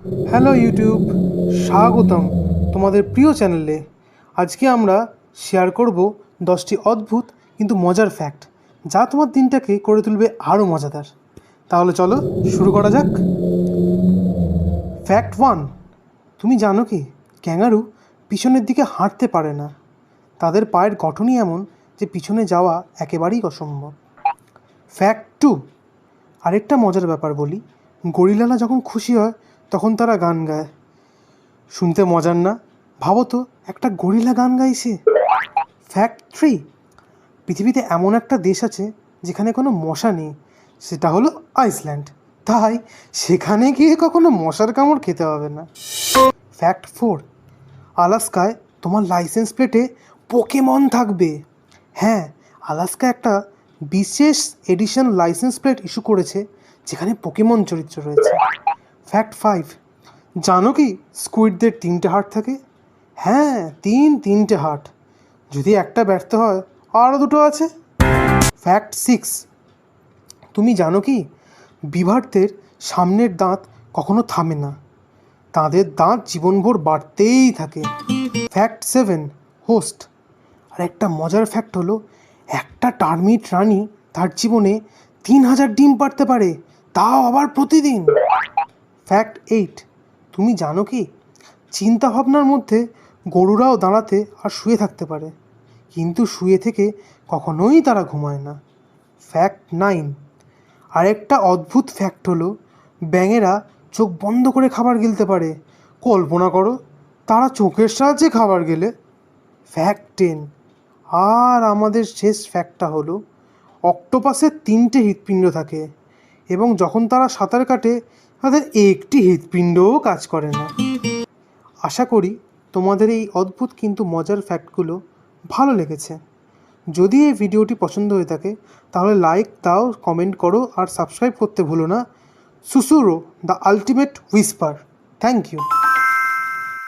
Hello YouTube, স্বাগতম তোমাদের প্রিয় চ্যানেলে। আজকে আমরা শেয়ার করব দশটি অদ্ভুত কিন্তু মজার ফ্যাক্ট যা তোমার দিনটাকে করে তুলবে আরও মজাদার। তাহলে চলো শুরু করা যাক। ফ্যাক্ট ওয়ান তুমি জানো কি, ক্যাঙ্গারু পিছনের দিকে হাঁটতে পারে না। তাদের পায়ের গঠনই এমন যে পিছনে যাওয়া একেবারেই অসম্ভব। ফ্যাক্ট টু আরেকটা মজার ব্যাপার বলি গরিলালা যখন খুশি হয় তখন তারা গান গায়। শুনতে মজার না? ভাবো তো, একটা গরিলা গান গাইছে। ফ্যাক্ট থ্রি পৃথিবীতে এমন একটা দেশ আছে যেখানে কোনো মশা নেই। সেটা হলো আইসল্যান্ড তাই সেখানে গিয়ে কখনো মশার কামড় খেতে হবে না। ফ্যাক্ট ফোর আলাস্কায় তোমার লাইসেন্স প্লেটে পোকেমন থাকবে। হ্যাঁ আলাস্কা একটা বিশেষ এডিশন লাইসেন্স প্লেট ইস্যু করেছে, যেখানে পোকেমন চরিত্র রয়েছে। ফ্যাক্ট ফাইভ জানো কি স্কুইডদের তিনটে হার্ট থাকে? হ্যাঁ তিন তিনটে হার্ট যদি একটা ব্যর্থ হয় আরও দুটো আছে। ফ্যাক্ট সিক্স তুমি জানো কি বিভারদের সামনের দাঁত কখনো থামে না। তাদের দাঁত জীবনভর বাড়তেই থাকে। ফ্যাক্ট সেভেন হোস্ট আর একটা মজার ফ্যাক্ট হলো, একটা টার্মিট রানী তার জীবনে তিন হাজার ডিম পারতে পারে, তাও আবার প্রতিদিন। Fact eight. তুমি জানো কি? চিন্তা ভাবনার মধ্যে গরুরাও দাঁড়াতে আর শুয়ে থাকতে পারে। কিন্তু শুয়ে থেকে কখনোই তারা ঘুমায় না। Fact nine. আরেকটা অদ্ভুত ফ্যাক্ট হলো, ব্যাঙেরা চোখ বন্ধ করে খাবার গিলতে পারে। কল্পনা করো, তারা চোখের সাহায্যে খাবার গেলে। Fact ten. আর আমাদের শেষ ফ্যাক্টটা হলো অক্টোপাসের তিনটে হৃৎপিণ্ড থাকে। এবং যখন তারা সাঁতার কাটে, তাদের একটি হৃৎপিণ্ডও কাজ করে না। আশা করি তোমাদের এই অদ্ভুত কিন্তু মজার ফ্যাক্টগুলো ভালো লেগেছে। যদি এই ভিডিওটি পছন্দ হয়ে থাকে, তাহলে লাইক, দাও, কমেন্ট করো আর সাবস্ক্রাইব করতে ভুলো না। সুসুরো the ultimate whisper. Thank you.